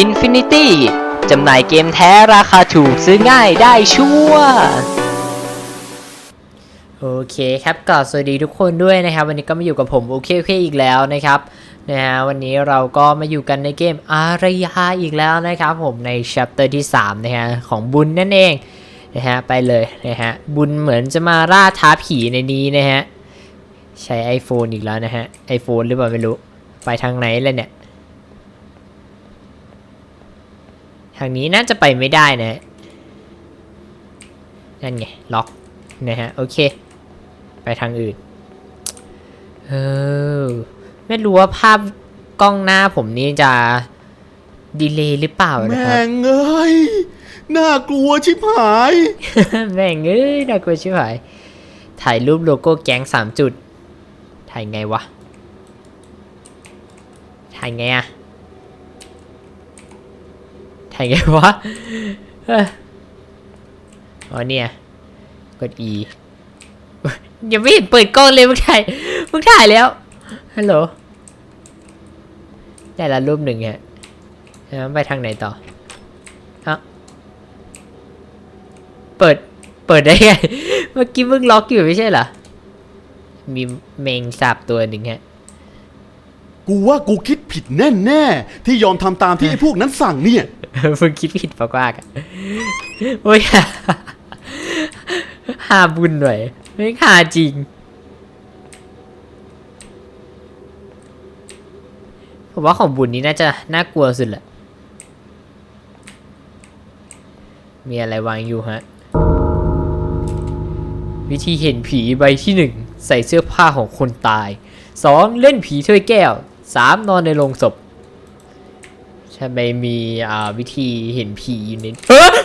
Infinity จำหน่ายเกมแท้ราคาถูกซื้อง่ายได้ชัวร์โอเคครับก็สวัสดีทุกคนด้วยนะครับ วันนี้ก็มาอยู่กับผมโอเคโอเคอีกแล้วนะครับนะฮะวันนี้เราก็มาอยู่กันในเกมอารยาอีกแล้วนะครับผมใน chapter ที่ 3 นะฮะของบุญนั่นเองนะฮะไปเลยนะฮะบุญเหมือนจะมาล่าท้าผีในนี้นะฮะใช้ iPhone อีกแล้วนะฮะ iPhone หรือเปล่าไม่รู้ ไปทางไหนเลยเนี่ย ทางนี้น่าจะไปไม่ได้นะฮะนั่นไง ล็อก นะฮะ โอเค ไปทางอื่น เออ ไม่รู้ว่าภาพกล้องหน้าผมนี่จะ ดีเลย์หรือเปล่านะแม่ครับงเอ้ยน่ากลัวชิบหาย แม่งเอ้ยน่ากลัวชิบหาย ถ่ายรูปโลโก้แก๊งสามจุด ถ่ายไงวะ ถ่ายไงอะ ถ่ายไงวะอ๋อเนี่ยกด E ยังไม่เห็นเปิดกล้องเลยมึงถ่ายมึงถ่ายแล้วฮัลโหลได้ละรูปหนึ่งฮะแล้วไปทางไหนต่อเอ้าเปิดเปิดได้ไงเมื่อกี้มึงล็อกอยู่ไม่ใช่เหรอมีเมงสาบตัวหนึ่งฮะ กูว่ากูคิดผิดแน่ๆที่ยอมทำตามที่ไอ้พวกนั้นสั่งเนี่ย มึงคิดผิดปากว่ากันโอ้ยหาบุญหน่อยไม่หาจริง ผมว่าของบุญนี้น่าจะน่ากลัวสุดแหละ มีอะไรวางอยู่ฮะ วิธีเห็นผีใบที่หนึ่งใส่เสื้อผ้าของคนตายสองเล่นผีถ้วยแก้ว สามนอนในโรงศพใช่ไหมมีอ่าวิธีเห็นผีอยู่ในเฮ้ย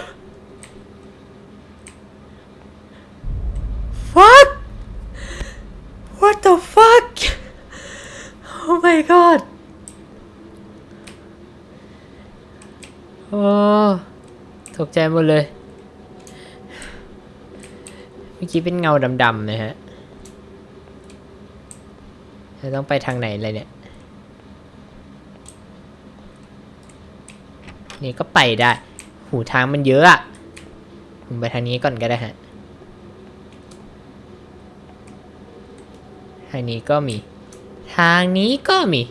Fuck What the fuck Oh my god โอ้ตกใจหมดเลย เมื่อกี้เป็นเงาดำๆนะฮะเราต้องไปทางไหนเลยเนี่ย นี่ก็ไปได้ หูทางมันเยอะอะผมไปทางนี้ก่อนก็ได้ฮะทางนี้ก็มี ทางนี้ก็มี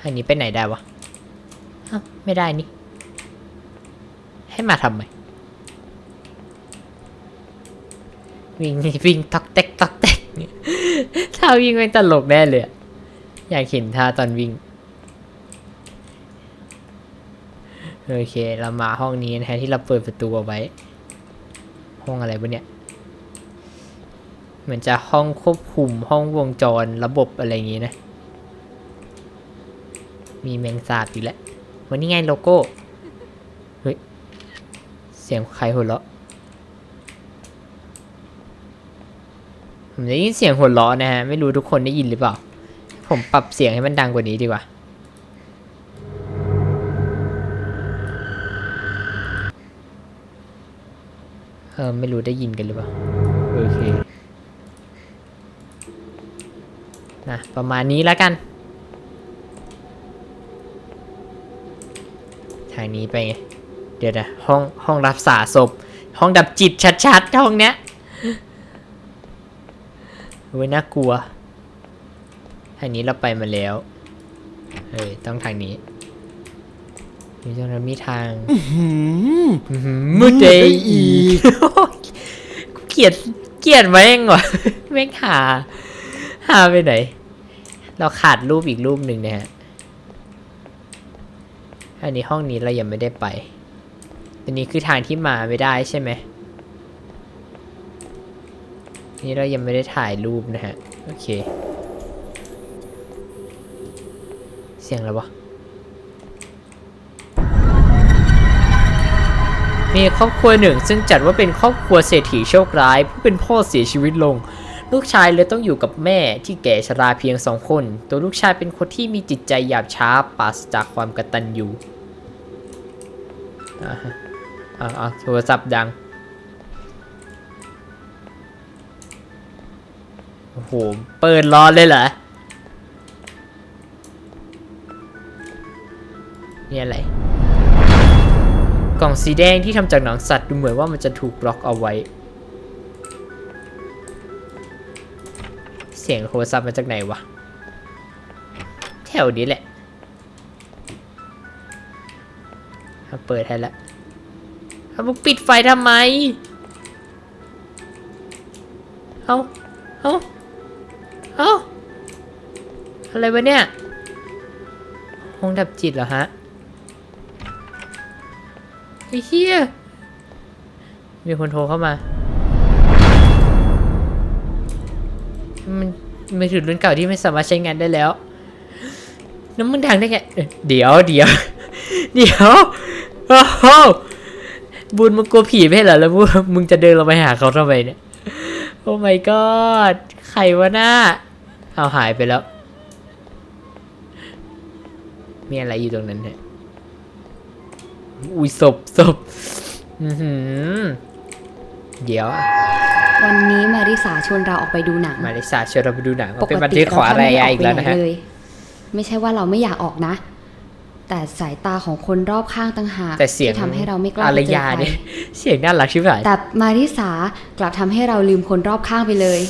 ทางนี้ไปไหนได้วะอ้าวไม่ได้นี่ ให้มาทำไมวิ่งวิ่งตอกแตก ถ้าวิ่งไม่ตลกแน่เลยอยากเห็นท่าตอนวิ่ง โอเค เรามาห้องนี้นะฮะที่เราเปิดประตูเอาไว้ ห้องอะไรวะเนี่ย เหมือนจะห้องควบคุมห้องวงจรระบบอะไรอย่างงี้นะ มีแมงสาบอีกแล้ววันนี้ไงโลโก้ เฮ้ย เสียงใครหัวเราะ ผมได้ยินเสียงหัวเราะนะฮะ ไม่รู้ทุกคนได้ยินหรือเปล่า ผมปรับเสียงให้มันดังกว่านี้ดีกว่า เออไม่รู้ได้ยินกันหรือเปล่า โอเคนะประมาณนี้แล้วกัน ทางนี้ไปไง เดี๋ยวนะห้องห้องรักษาศพ ห้องดับจิตชัดๆ ห้องเนี้ย โอ้ยน่ากลัว ทางนี้เราไปมาแล้วเฮ้ยต้องทางนี้มีตรงนั้นมีทางหืมอื้อหือมืดเดย์อีกกูเกลียดเกลียดแม่งว่ะแม่งหาหาไปไหน เราขาดรูปอีกรูปหนึ่งนะฮะ อันนี้ห้องนี้เรายังไม่ได้ไป อันนี้คือทางที่มาไม่ได้ใช่ไหม นี่เรายังไม่ได้ถ่ายรูปนะฮะ โอเค เสียงอะไรวะ มีครอบครัวหนึ่ง ซึ่งจัดว่าเป็นครอบครัวเศรษฐีโชคร้าย ผู้เป็นพ่อเสียชีวิตลง ลูกชายเลยต้องอยู่กับแม่ที่แก่ชราเพียงสองคน ตัวลูกชายเป็นคนที่มีจิตใจหยาบช้าปราศจากความกตัญญูอ่าอ่าอ่าโทรศัพท์ดัง โอ้โห เปิดร้อนเลยเหรอ นี่อะไร กล่องสีแดงที่ทำจากหนังสัตว์ดูเหมือนว่ามันจะถูกบล็อกเอาไว้ เสียงโทรศัพท์มาจากไหนวะ แถวนี้แหละเอาเปิดให้และเอามึงปิดไฟทำไม เอาเอา เอาอะไรวะเนี่ย ห้องดับจิตเหรอฮะ ไอ้เหี้ย มีคนโทรเข้ามา มันมือถือรุ่นเก่าที่ไม่สามารถใช้งานได้แล้ว น้ำมันดังได้ไง เดี๋ยวเดี๋ยวเดี๋ยวโอ้โหบุญมึงกลัวผีไม่เหรอ แล้วมึงจะเดินลงไปหาเขาทำไมเนี่ย โอ้ my god ใครวะหน้า เอาหายไปแล้ว มีอะไรอยู่ตรงนั้นเนี่ยอุ้ยศพศพอือหือเดี๋ยว วันนี้มาริสาชวนเราออกไปดูหนัง มาริสาชวนเราไปดูหนังปกเป็นบันติทึกขออะไรเราอีกแล้วนะฮะไม่ได้ออกไปไหเลยไม่ใช่ว่าเราไม่อยากออกนะ แต่สายตาของคนรอบข้างต่างหากแต่เสียงที่ทำให้เราไม่กล้าอารไปเจอยาใครเนี่ยเสียงน่ารักชิบหายแต่มาริสากลับทำให้เราลืมคนรอบข้างไปเลย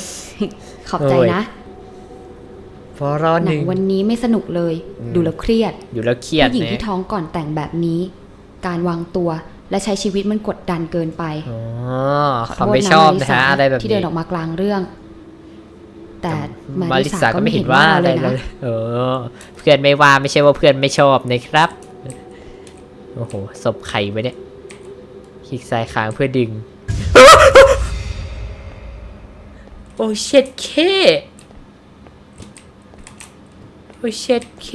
ขอบใจโอ้ยนะ เพราะรอหหนันึ่ง งวันนี้ไม่สนุกเลย อืม ดูแล้วเครียดอยู่แล้วเครียดผู้หญิงนะที่ท้องก่อนแต่งแบบนี้ การวางตัวและใช้ชีวิตมันกดดันเกินไปอ๋อขอเขาโทษไม่นะชอบมารินะสาฮะอะไรแบบที่นี้เดินออกมากลางเรื่อง แต่มามาริริสาสาก็ก็ไม่ไม่เห็เห็นนว่าว่าอะอะไรไรเลนะยเออ เพื่อนไม่ว่าไม่ใช่ว่าเพื่อนไม่ชอบนะครับ โอ้โหศพไข่ไปเนี่ยคลิกซ้ายค้างเพื่อดึง โอ้เช็ดเค โอ้เช็ดเค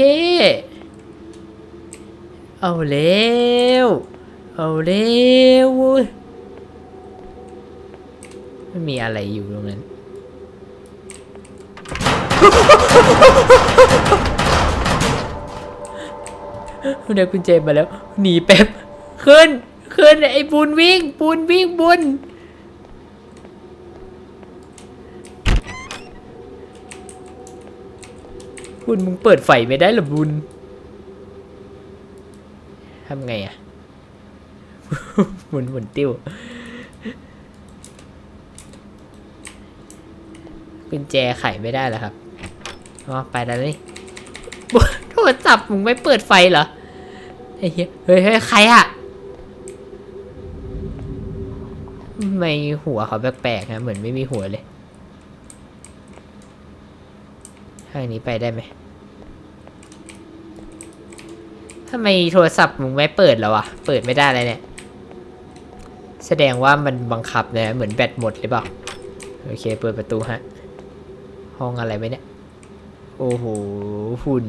เอาแล้วเอาแล้วไม่มีอะไรอยู่ตรงนั้นเดี๋ยวคุณเจมมาแล้ว หนีแป๊บ ขึ้น ขึ้นไอ้บุญวิ่งบุญวิ่งบุญ บุญมึงเปิดไฟไม่ได้หรอบุญทำไงอะหมุนหมุนติ้วกุญแจไขไม่ได้เหรอครับอ๋อไปแล้วนี่โทรศัพท์มึงไม่เปิดไฟเหรอไอ้เหี้ยเฮ้ยเฮ้ยใครอะทำไม่หัวเขาแปลกๆนะเหมือนไม่มีหัวเลย ทางนี้ไปได้ไหมทำไมโทรศัพท์มึงไม่เปิดแล้วอะเปิดไม่ได้เลยเนี่ย แสดงว่ามันบังคับนะเหมือนแบตหมดหรือเปล่า โอเค เปิดประตูฮะ ห้องอะไรไว้เนี่ย โอ้โห หุ่น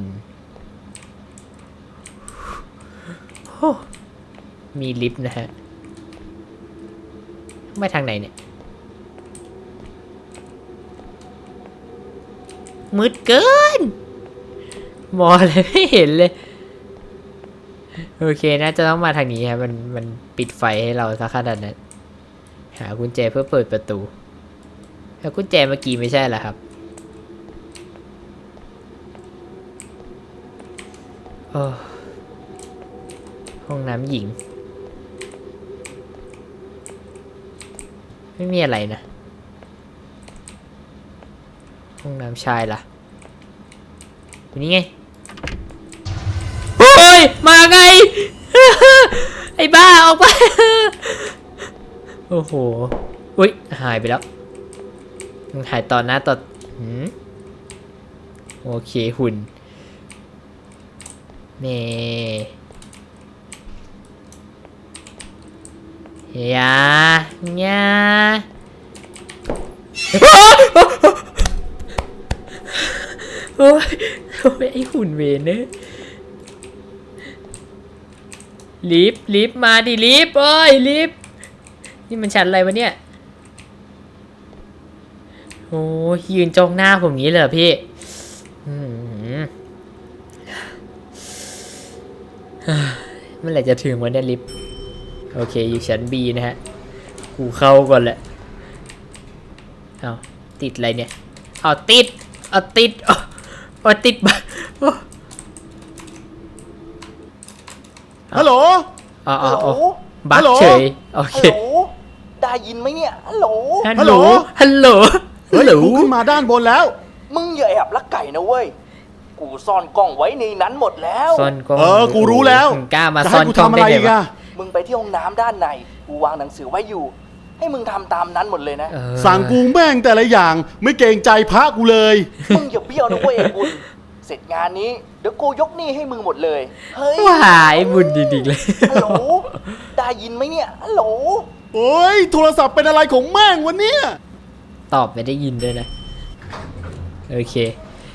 โอ้มีลิฟต์นะฮะไปทางไหนเนี่ย มืดเกิน มองอะไรไม่เห็นเลย โอเคน่าจะต้องมาทางนี้ครับมันมันปิดไฟให้เราสักขนาดนั้น หากุญแจเพื่อเปิดประตูแล้วกุญแจเมื่อกี้ไม่ใช่เหรอครับ ห้องน้ำหญิง ไม่มีอะไรนะ ห้องน้ำชายล่ะอยู่นี่ไงโอ้ยมาไง ไอ้บ้าออกไป โอ้โหอุ้ยหายไปแล้วมันหายตอนหน้าตอนหืมโอเคหุ่นนี่ยาญาโอ้ ยโอ้ยไอหุ่นเวนเนยลิฟลิฟมาดิลิฟต์เอ้ยลิฟนี่มันชั้นอะไรวะเนี่ยโอ้ยยืนจ้องหน้าผมงี้เลยเหรอพี่อืมเมื่อไหร่จะถึงวันนี้ลิฟโอเค อยู่ชั้น B นะฮะ กูเข้าก่อนแหละ เอาติดอะไรเนี่ย เอาติด เอาติดเอาเอาติดบักโอ้ฮัลโหลเอาเอาฮัลโหลเอาบักฮัลโหลเฉย โอเคฮัลโหลได้ยินไหมเนี่ย ฮัลโหล ฮัลโหล ฮัลโหล ฮัเฮ้ลยโหลกูขึ้นมาด้านบนแล้ว มึงอย่าแอบลักไก่นะเว้ย กูซ่อนกล้องไว้ในนั้นหมดแล้ว ซ่อนกล้อง เออ กูรู้แล้วมึงกล้ามาจะซ่ให้อนกูกล้องทำอะได้ไรไงอีกวะอะมึงไปที่ห้องน้ำด้านใน กูวางหนังสือไว้อยู่ ให้มึงทำตามนั้นหมดเลยนะ เออสั่งกูแม่งแต่ละอย่างไม่เกรงใจพระกูเลย มึงอย่าเบี้ยวนะเว้ยไอ้บุญ เสร็จงานนี้เดี๋ยวกูยกหนี้ให้มึงหมดเลย เฮ้ยว้ายบุญดีๆเลย ฮัลโหล ได้ยินไหมเนี่ย ฮัลโหล โอ้ยโทรศัพท์เป็นอะไรของแม่งวะเนี่ยตอบไม่ได้ยินด้วยนะ โอเค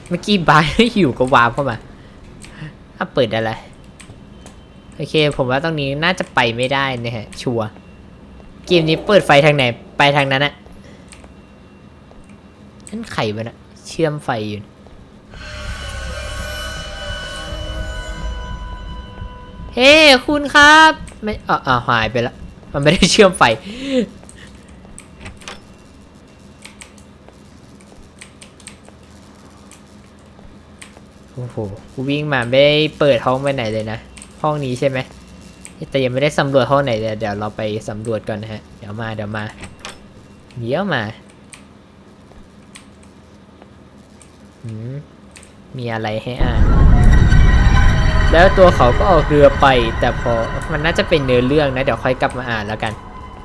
เมื่อกี้บายอยู่ก็วาร์ปเข้ามาถ้าเปิดอะไร โอเค ผมว่าตรงนี้น่าจะไปไม่ได้นะฮะ ชัวร์ เกมนี้เปิดไฟทางไหน ไปทางนั้นอะนั่นไข่มันอะเชื่อมไฟอยู่เฮ้คุณครับ ไม่อ่าอ่าหายไปละ มันไม่ได้เชื่อมไฟ โอ้โหกูวิ่งมาไม่ได้เปิดห้องไปไหนเลยนะ ห้องนี้ใช่ไหม แต่ยังไม่ได้สำรวจห้องไหนเลยเดี๋ยวเราไปสำรวจก่อนนะฮะ เดี๋ยวมาเดี๋ยวมาเดี๋ยวมาหืมมีอะไรให้อ่าน แล้วตัวเขาก็ออกเรือไป แต่พอมันน่าจะเป็นเนื้อเรื่องนะเดี๋ยวค่อยกลับมาอ่านแล้วกัน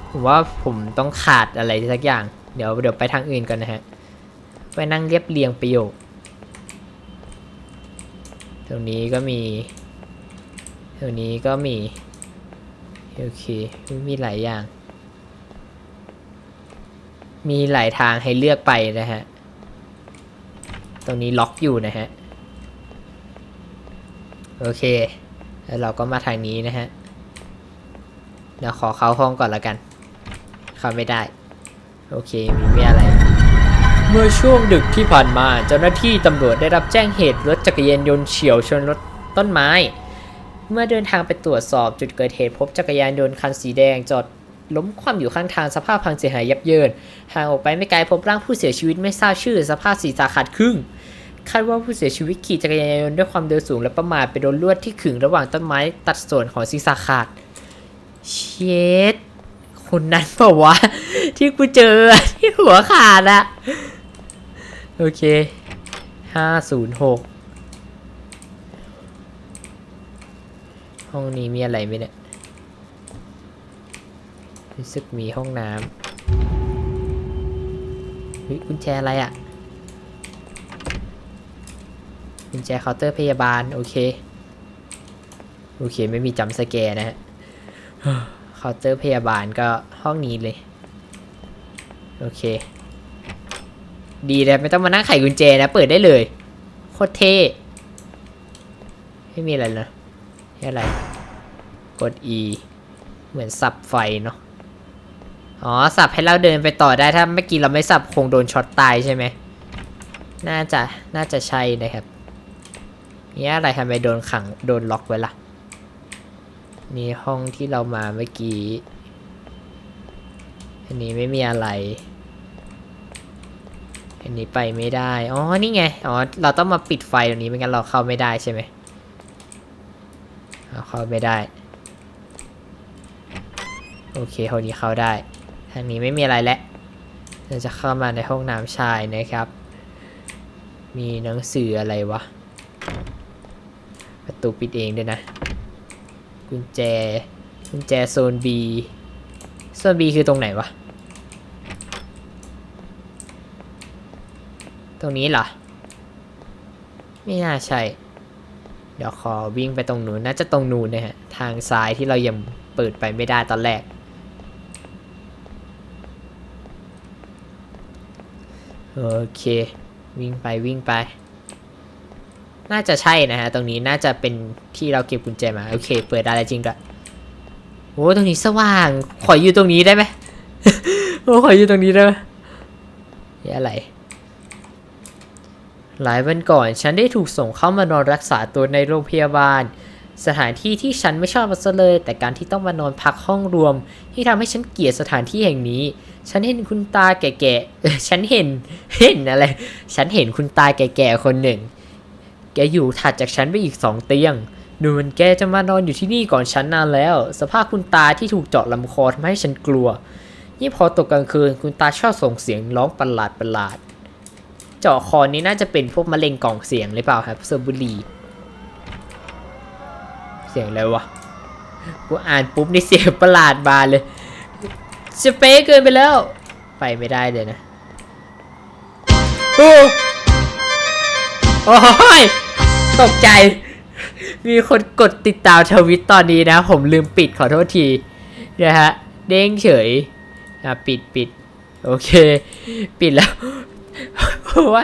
ผมว่าผมต้องขาดอะไรสักอย่าง เดี๋ยวเดี๋ยวไปทางอื่นก่อนนะฮะ ไปนั่งเรียบเรียงประโยค ตรงนี้ก็มี ตรงนี้ก็มี โอเค มีหลายอย่าง มีหลายทางให้เลือกไปนะฮะ ตรงนี้ล็อกอยู่นะฮะ โอเค แล้วเราก็มาทางนี้นะฮะ เดี๋ยวขอเข้าห้องก่อนละกัน เข้าไม่ได้ โอเค มีไม่อะไรเมื่อช่วงดึกที่ผ่านมาเจ้าหน้าที่ตำรวจได้รับแจ้งเหตุรถจักรยานยนต์เฉียวชนรถต้นไม้ เมื่อเดินทางไปตรวจสอบจุดเกิดเหตุพบจักรยานยนต์คันสีแดงจอดล้มคว่ำอยู่ข้างทางสภาพพังเสียหายยับเยิน ห่างออกไปไม่ไกลพบร่างผู้เสียชีวิตไม่ทราบชื่อ สภาพศีรษะขาดครึ่ง คาดว่าผู้เสียชีวิตขี่จักรยานยนต์ด้วยความเร็วสูงและประมาทไปโดนลวดที่ขึงระหว่างต้นไม้ตัดส่วนของศีรษะขาด เช็ดคนนั้นเปล่าวะ ที่กูเจอที่หัวขาดอะโอเคห้าศูนย์หก ห้องนี้มีอะไรไหมเนี่ยรู้สึกมีห้องน้ำเฮ้ยกุญแจอะไรอะกุญแจเคาน์เตอร์พยาบาล โอเค โอเค ไม่มีจำสแกร์นะฮะเคาน์เตอร์พยาบาลก็ห้องนี้เลย โอเค ดีเลยไม่ต้องมานั่งไขกุญแจนะ เปิดได้เลย โคตรเท่ไม่มีอะไรนะแค่อะไร กด E เหมือนสับไฟเนาะ อ๋อ สับให้เราเดินไปต่อได้ถ้าเมื่อกี้เราไม่สับคงโดนช็อตตายใช่ไหม น่าจะ น่าจะใช่นะครับเนี่ยอะไรทำไมโดนขัง โดนล็อกไว้ล่ะ นี่ห้องที่เรามาเมื่อกี้ อันนี้ไม่มีอะไร อันนี้ไปไม่ได้ อ๋อ นี่ไง อ๋อ เราต้องมาปิดไฟตรงนี้ไม่งั้นเราเข้าไม่ได้ใช่ไหม เราเข้าไม่ได้ โอเคห้องนี้เข้าได้ทางนี้ไม่มีอะไรแล้วเราจะเข้ามาในห้องน้ำชายนะครับ มีหนังสืออะไรวะ ประตูปิดเองด้วยนะ กุญแจ กุญแจโซน B โซน B คือตรงไหนวะ ตรงนี้เหรอ ไม่น่าใช่ เดี๋ยวขอวิ่งไปตรงนู้นน่าจะตรงนู้นนะฮะ ทางซ้ายที่เรายังเปิดไปไม่ได้ตอนแรก โอเค วิ่งไปวิ่งไป น่าจะใช่นะฮะ ตรงนี้น่าจะเป็นที่เราเก็บกุญแจมา โอเค เปิดได้แล้วจริงด้วยโอ้ตรงนี้สว่าง ขออยู่ตรงนี้ได้ไหมโอ้ขออยู่ตรงนี้ได้ไหมอะไร หลายวันก่อนฉันได้ถูกส่งเข้ามานอนรักษาตัวในโรงพยาบาล สถานที่ที่ฉันไม่ชอบมันซะเลย แต่การที่ต้องมานอนพักห้องรวม ที่ทำให้ฉันเกลียดสถานที่แห่งนี้ ฉันเห็นคุณตาแก่ๆฉันเห็นเห็นอะไร ฉันเห็นคุณตาแก่ๆคนหนึ่ง แกอยู่ถัดจากฉันไปอีกสองเตียง ดูเหมันแกจะมานอนอยู่ที่นี่ก่อนฉันนานแล้ว สภาพคุณตาที่ถูกเจาะลำคอทำให้ฉันกลัว ยิ่งพอตกกลางคืนคุณตาชอบส่งเสียงร้องประหลาดประหลาด เจาะคอนี้น่าจะเป็นพวกมะเร็งกล่องเสียงหรือเปล่าครับเซอร์บุรีเสียงอะไรวะ กูอ่านปุ๊บนี่เสียงประหลาดบานเลยสเปซเกินไปแล้ว ไปไม่ได้เลยนะโอ้โอ้ยตกใจ มีคนกดติดตามทวิตตอนนี้นะ ผมลืมปิดขอโทษทีนะฮะ เด้งเฉย อะ ปิดปิด โอเค ปิดแล้ว เพราะว่า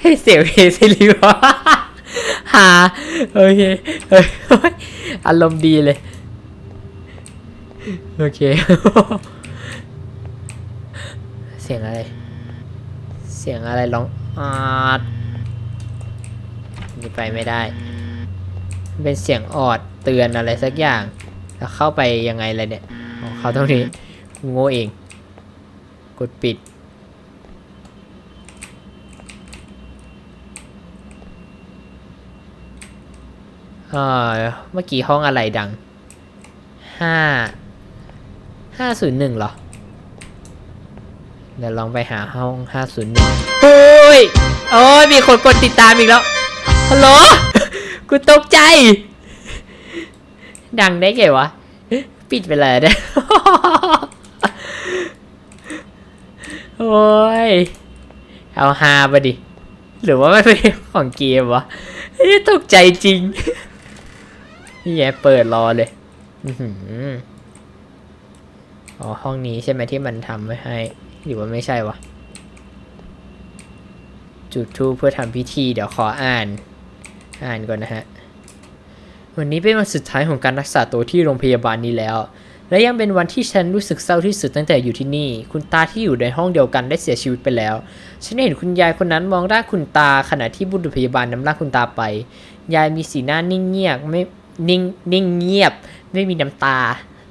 ให้เสียเพลงซิลิวะหาโอเคเฮ้ยอารมณ์ดีเลย โอเค เสียงอะไร เสียงอะไรร้องอาดนี่ไปไม่ได้ เป็นเสียงออดเตือนอะไรสักอย่าง แล้วเข้าไปยังไงเลยเนี่ย เขาตรงนี้โง่เอง กดปิด เมื่อกี้ห้องอะไรดังห้าห้าศูนย์หนึ่งเหรอ เดี๋ยวลองไปหาห้องห้าศูนย์หนึ่งโอ้ย โอ้ยมีคนกดติดตามอีกแล้ว ฮัลโหล กูตกใจ ดังได้ไงวะ ปิดไปเลยนะโอ้ย เอาฮาไปดิ หรือว่าไม่เป็นของเกมวะตกใจจริง นี่แย่เปิดรอเลยอ๋อห้องนี้ใช่ไหมที่มันทำไว้ให้หรือว่าไม่ใช่วะ จุดทูปเพื่อทำพิธีเดี๋ยวขออ่าน อ่านก่อนนะฮะ วันนี้เป็นวันสุดท้ายของการรักษาตัวที่โรงพยาบาลนี้แล้ว และยังเป็นวันที่ฉันรู้สึกเศร้าที่สุดตั้งแต่อยู่ที่นี่ คุณตาที่อยู่ในห้องเดียวกันได้เสียชีวิตไปแล้ว ฉันเห็นคุณยายคนนั้นมองร่างคุณตาขณะที่บุรุษพยาบาลนำร่างคุณตาไป ยายมีสีหน้านิ่งเงียบไม่ นิ่งนิ่งเงียบ ไม่มีน้ำตา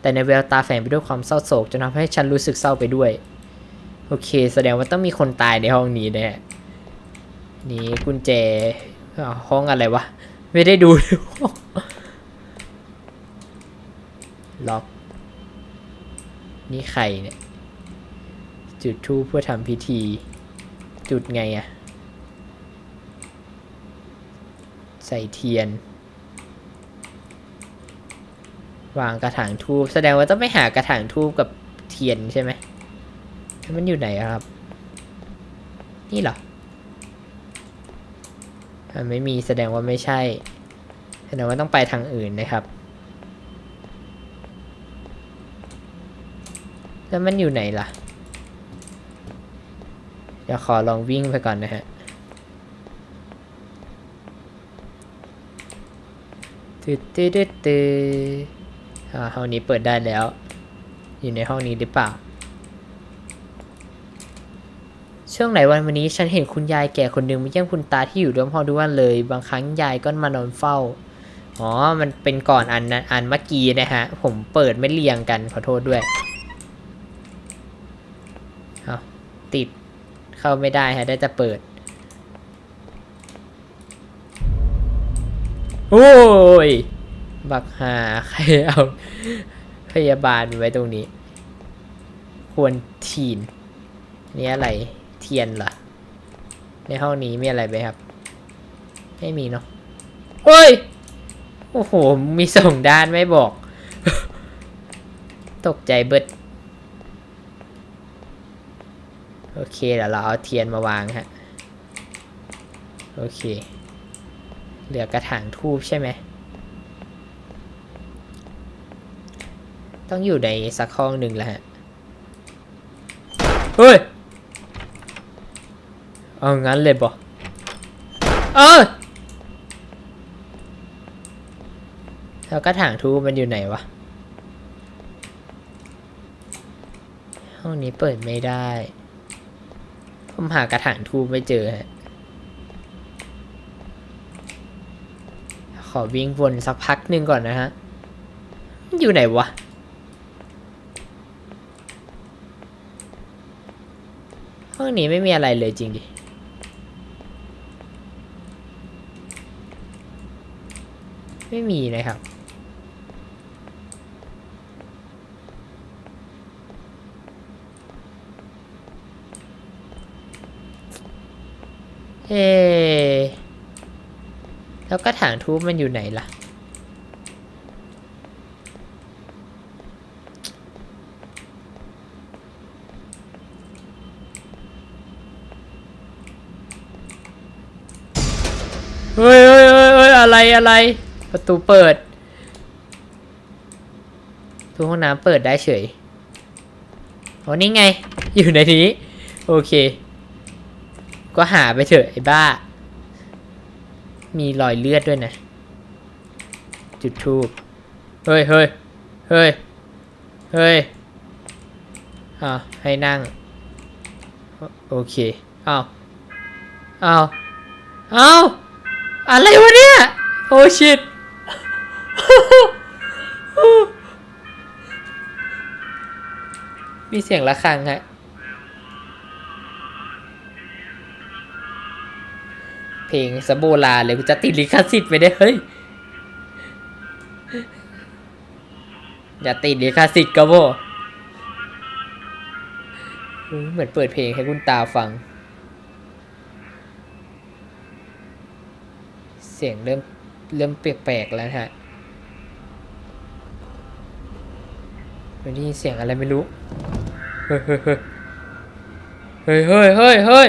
แต่ในแววตาแฝงไปด้วยความเศร้าโศกจนทำให้ฉันรู้สึกเศร้าไปด้วย โอเค แสดงว่าต้องมีคนตายในห้องนี้แน่นี่กุญแจห้องอะไรวะ ไม่ได้ดูล็อก นี่ใครเนี่ย จุดทูปเพื่อทำพิธี จุดไงอะใส่เทียน วางกระถางทูบแสดงว่าต้องไปหากระถางทูบกับเทียนใช่ไหมมันอยู่ไหนครับ นี่เหรออะไม่มีแสดงว่าไม่ใช่ แสดงว่าต้องไปทางอื่นนะครับ แล้วมันอยู่ไหนล่ะ เดี๋ยวขอลองวิ่งไปก่อนนะฮะตึ๊ดตึ๊ดตึ๊ด ห้องนี้เปิดได้แล้ว อยู่ในห้องนี้หรือเปล่า ช่วงไหนวันวันนี้ฉันเห็นคุณยายแก่คนหนึ่งมาเยี่ยมคุณตาที่อยู่ร่วมห้องด้วยวันเลย บางครั้งยายก็มานอนเฝ้า อ๋อ มันเป็นก่อนอันนั้นอันเมื่อกี้นะฮะ ผมเปิดไม่เรียงกันขอโทษด้วยเอาติดเข้าไม่ได้ฮะ ได้แต่เปิด โอ้ย บักหาใครเอาพยาบาลไว้ตรงนี้ ควรทีน นี่อะไรเทียนเหรอ ในห้องนี้มีอะไรไหมครับ ไม่มีเนาะโอ้ย โอ้โห มีสองด้านไม่บอก ตกใจเบิด โอเคเดี๋ยวเราเอาเทียนมาวางฮะ โอเค เหลือกระถางทูบใช่ไหม ต้องอยู่ในสักห้องหนึ่งแล้วฮะ เฮ้ย เอางั้นเลยบอเออแล้วกระถางทูบมันอยู่ไหนวะ ห้องนี้เปิดไม่ได้ ผมหากระถางทูบไม่เจอฮะขขอวิ่งวนสักพักหนึ่งก่อนนะฮะ อยู่ไหนวะ ห้องนี้ไม่มีอะไรเลยจริงดิไม่มีนะครับ เอ๊แล้วก็ถางทูบมันอยู่ไหนล่ะ เฮ้ยเฮ้ยเฮ้ยเฮ้ย อะไรอะไร ประตูเปิดประตูห้องน้ำเปิดได้เฉยโอ้นี่ไง อยู่ในนี้ โอเค ก็หาไปเถอะไอ้บ้า มีรอยเลือดด้วยนะ จุดทูบเฮ้ยเฮ้ยเฮ้ยเฮ้ยอ้าวให้นั่ง โอเคอ้าวอ้าวอ้าว อะไรวะเนี่ย โอ้ชิตมีเสียงะระฆังฮะเพลงสโบราเลยกูจะติดลิขสิทธิ์ไปได้เฮ้ย อย่าติดลิขสิทธิ์ก็โบอเหมือนเปิดเพลงให้คุณตาฟัง สียงเริ่มเริ่มแปลกๆแล้วฮะไม่ได้ยินเสียงอะไรไม่รู้ เฮ้ยเฮ้ยเฮ้ยเฮ้ย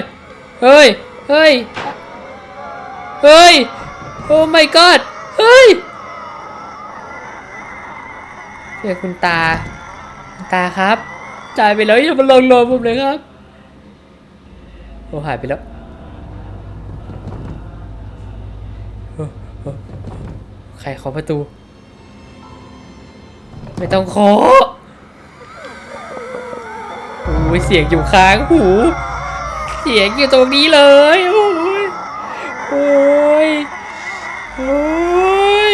เฮ้ยเฮ้ยเฮ้ยเฮ้ยเฮ้ยโอ้ my god เฮ้ยเจอคุณตาคุณตาครับ จ่ายไปแล้วอย่ามาลงโลผมเลยครับ โอ้หายไปแล้วโอ้โอ้ ใครเคาะประตู ไม่ต้องเคาะโอ้ยเสียงอยู่ค้างหู เสียงอยู่ตรงนี้เลย โอ้ยโอ้ยโอ้ย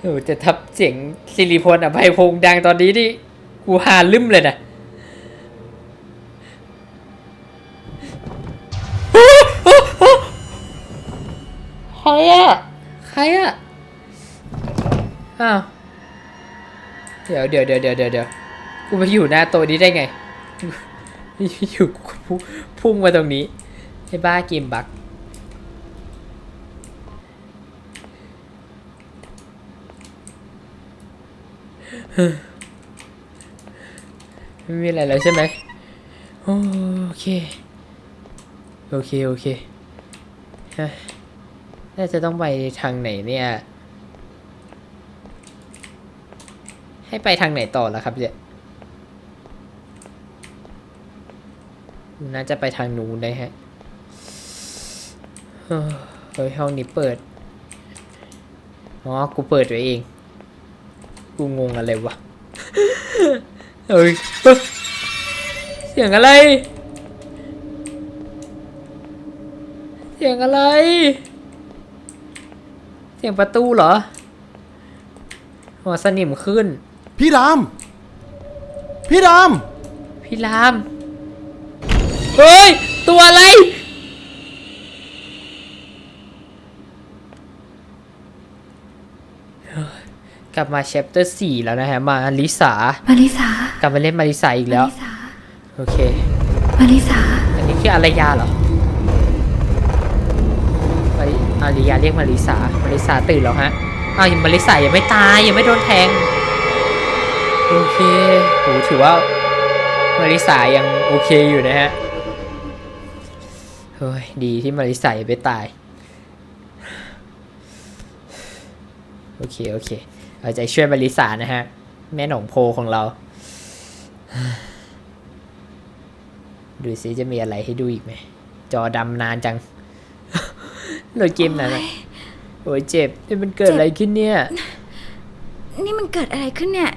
โอ้จะทับเสียงสิริพลอภัยพงษ์ดังตอนนี้นี่กูหาลืมเลยนะ รอะอ้าว เดี๋ยวเดี๋ยวเดี๋ยวเดี๋ยวเดี๋ยวเดี๋ยวกูมาอยู่หน้าโต๊ะนี้ได้ไง อยู่กูพุ่งพุ่งมาตรงนี้ไอ้บ้าเกมบักไม่มีอะไรแล้วใช่ไหมโอเค โอเค โอเคฮ้ย น่าจะต้องไปทางไหนเนี่ย ให้ไปทางไหนต่อแล้วครับเนี่ยน่าจะไปทางนู้นได้ฮะ เฮ้ยห้องนี้เปิด อ๋อ กูเปิดไว้เอง กูงงอะไรวะ เฮ้ย เสียงอะไร เสียงอะไร สียงประตูเหรอ หัวสนิมขึ้น พี่ราม พี่ราม พี่ราม เฮ้ย ตัวอะไรเฮ้ยกลับมาเชปเตอร์สี่แล้วนะฮะ มาลิสา มาริสากลับมาเล่นมาริสาอีกแล้ว มาริสาโอเค มาริสา อันนี้คืออารยาเหรอมาริ อาริยาเรียกมาริสามาริสาตื่นแล้วฮะอ้าวยมาริสายังไม่ตายยังไม่โดนแทง โอเคโหถือว่ามาริสายังโอเคอยู่นะฮะ เฮ้ย ดีที่มาริสายังไม่ตาย โอเค โอเค เอาใจช่วยมาริสานะฮะ แม่หนองโพของเรา ดูซิจะมีอะไรให้ดูอีกไหม จอดำนานจัง เราเกมนั้นอะโอ้ยเจ็บนี่มันเกิดอะไรขึ้นเนี่ย นี่มันเกิดอะไรขึ้นเนี่ย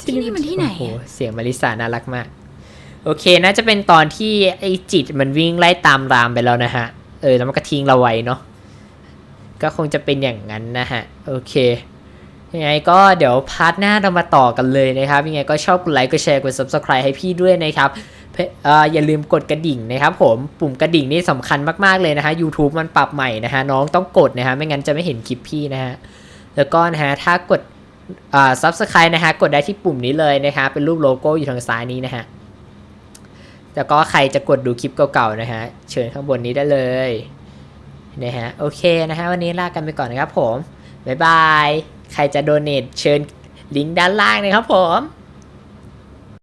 ที่นี่มันที่ไหนโอ้โหเสียงมาริสาน่ารักมาก โอเคน่าจะเป็นตอนที่ไอ้จิตมันวิ่งไล่ตามรามไปแล้วนะฮะ เออแล้วมันก็ทิ้งเราไว้เนาะ ก็คงจะเป็นอย่างนั้นนะฮะ โอเคยังไงก็เดี๋ยวพาร์ทหน้าเรามาต่อกันเลยนะครับ ยังไงก็ชอบกดไลค์กดแชร์กด subscribe ให้พี่ด้วยนะครับเพเอย่าลืมกดกระดิ่งนะครับผมปุ่มกระดิ่งนี่สำคัญมากๆเลยนะฮะ YouTube มันปรับใหม่นะฮะน้องต้องกดนะฮะไม่งั้นจะไม่เห็นคลิปพี่นะฮะแล้วก็นะฮะถ้ากดอ่า subscribe นะฮะกดได้ที่ปุ่มนี้เลยนะฮะเป็นรูปโลโก้อยู่ทางซ้ายนี้นะฮะแล้วก็ใครจะกดดูคลิปเก่าๆนะฮะเชิญข้างบนนี้ได้เลยนะฮะโอเคนะฮะวันนี้ลากันไปก่อนนะครับผมบ๊ายบายใครจะโดเนทเชิญลิงก์ด้านล่างนะครับผม